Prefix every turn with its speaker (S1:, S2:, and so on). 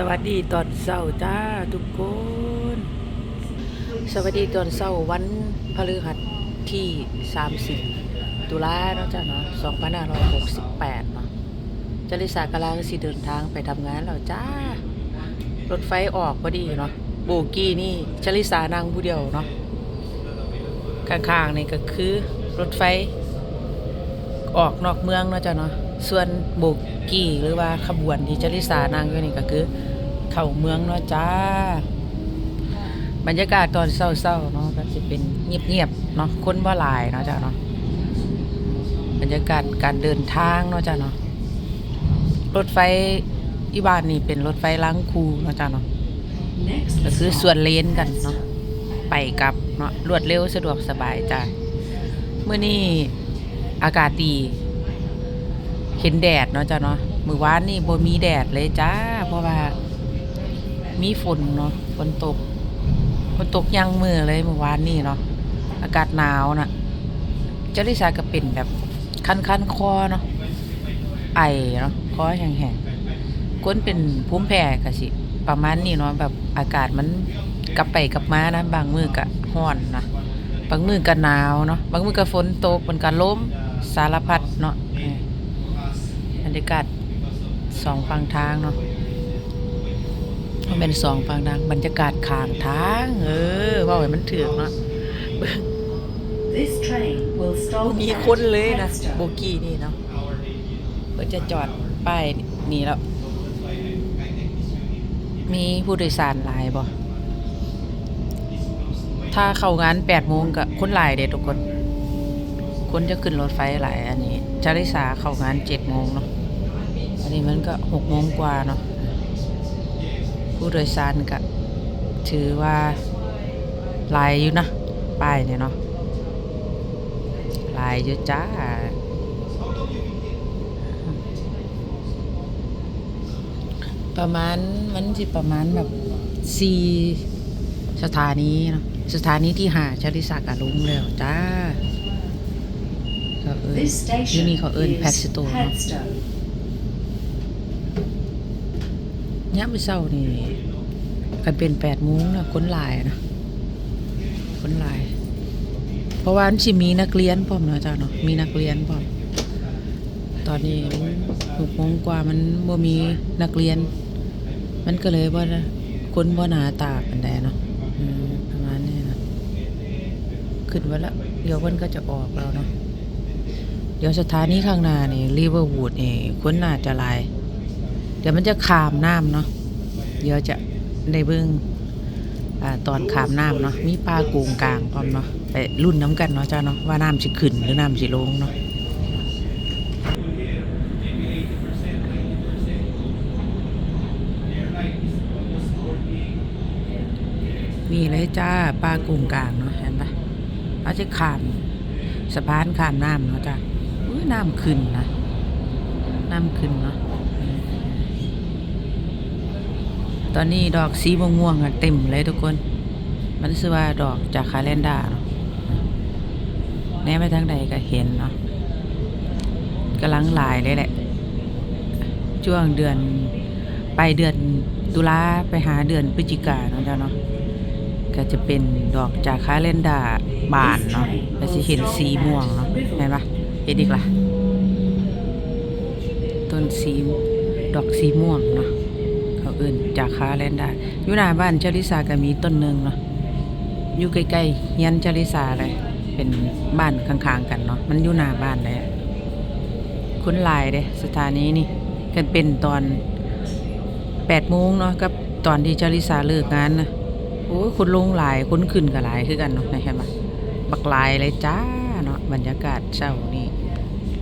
S1: สวัสดีตอนเช้าจ้าทุกคน สวัสดีตอนเช้าวันพฤหัสที่ 30 ตุลาเนาะจ้าเนาะ2568 เนาะจริสากำลังสิเดินทางไปทำงานแล้วจ้า รถไฟออกพอดีเนาะโบกี้นี่จริสานั่งผู้เดียวเนาะข้างๆนี่ก็คือรถไฟออกนอกเมืองเนาะจ้ะเนาะ ส่วนโบกี้หรือว่าขบวนที่จริสานั่งอยู่นี่ก็คือ เข้าเมืองเนาะจ้า บรรยากาศตอนเศร้าๆเนาะก็จะเป็นเงียบๆเนาะคนบ่หลายเนาะจ้ะเนาะบรรยากาศการเดินทางเนาะจ้ะเนาะรถไฟอีบ้านนี่เป็นรถไฟล้างคูเนาะจ้ะเนาะก็คือส่วนเลนกันเนาะไปกลับเนาะรวดเร็วสะดวกสบายจ้ะเมื่อนี้อากาศดี เห็นแดดเนาะจ้ะเนาะมือวานนี่บ่มีแดดเลยจ้า เพราะว่า มีฝนเนาะฝนตกฝนตกยังมือเลยมือวานนี่เนาะอากาศหนาวน่ะ เจริสาก็เป็นแบบคันคันคอเนาะไอเนาะคอแห้งๆก้นเป็นภูมิแพ้ก็สิ ประมาณนี้เนาะแบบอากาศมันกลับไปกลับมานะ บางมือก็ร้อนนะบางมือก็หนาวเนาะบางมือก็ฝนตกมันก็ล้มสารพัดเนาะ รรยากาศสองฝั่งทางเนาะมันเป็นสองฝั่งทางบรรยากาศข้างทาง เออเว่าให้มันถือกเนาะ
S2: This train will
S1: บ่
S2: stop
S1: มี
S2: at
S1: คนเลยนะ
S2: Headstone.
S1: โบกี้นี่เนาะเพื่อจะจอดป้ายนี่แล้ว มีผู้โดยสารหลายบ่ถ้าเข้างานแปดโมงก็คนหลายเด็ทุกคน คนจะขึ้นรถไฟหลายอันนี้จาริสาเข้างานเจ็ดโมงเนาะ อันนี้มันก็หกโมงกว่าเนาะผู้โดยสารก็ถือว่าหลายอยู่นะป้ายเนี่ยเนาะหลายอยู่จ้าประมาณมันสิประมาณแบบสี่สถานีเนาะสถานีที่หาชลิสากะลุงแล้วจ้าเขาเอิ้น
S2: This
S1: อยู่
S2: station
S1: นี่เขาเอิ้น
S2: is
S1: แพสโตเนาะ ยามมื้อเช้านี่กันเป็นแปดโมงนะคนหลายนะคนหลาย เพราะว่ามันสิมีนักเรียนพร้อมเนาะจ้าเนาะมีนักเรียนพร้อมตอนนี้หกโมงกว่ามันบ่มีนักเรียน มันก็เลยว่าคนบ่หนาตาปันใดเนาะประมาณนี้นะขึ้นไว้ละเดี๋ยวมันก็จะออกแล้วเนาะเดี๋ยวสถานีข้างหน้านี่รีเวอร์วูดนี่คนน่าจะหลาย เดี๋ยวมันจะขามน้ำเนาะเดี๋ยวจะได้เบิ่งอตอนขามน้ำเนาะมีปลาโกงกลางพร้อมเนาะไปรุ่นน้ำกันเนาะจ้าเนาะว่าน้ำสิขึ้นหรือน้ำสิลงเนาะมีเลยจ้าปลากุงกลางเนาะเห็นปะเขาจะขามสะพานขามน้ำเนาะจ้าอุ้ยน้ำขึ้นนะ น้ำขึ้นเนาะต อนนี้ดอกสีม่วงๆอะเต็มเลยทุกคน มันชื่อว่าดอกจากคาเลนดาเนาะแน่ไปทางใดก็เห็นเนาะกำลังหลายเลยแหละ ช่วงเดือนไปเดือนตุลาไปหาเดือนพฤศจิกาเนาะจ้าเนาะก็จะเป็นดอกจากคาเลนดาบานเนาะแล้วสิเห็นสีม่วงเนาะเห็นปะเห็นอีกละต้นสีดอกสีม่วงเนาะ เอื่นจากคาเลนดาอยู่หน้าบ้านเจริสาก็มีต้นหนึ่งเนาะอยู่ใกล้ๆเฮียนเจริสาเลยเป็นบ้านข้างๆกันเนาะมันอยู่หน้าบ้านเลยคุ้นหลายเด้สถานีนี่กันเป็นตอนแปดโมงเนาะกับตอนที่เจริสาเลิกงานนะโอ้ยคนลงหลายคนขึ้นก็หลายคือกันเนาะนะเห็นปะบักลายเลยจ้าเนาะบรรยากาศเช้านี่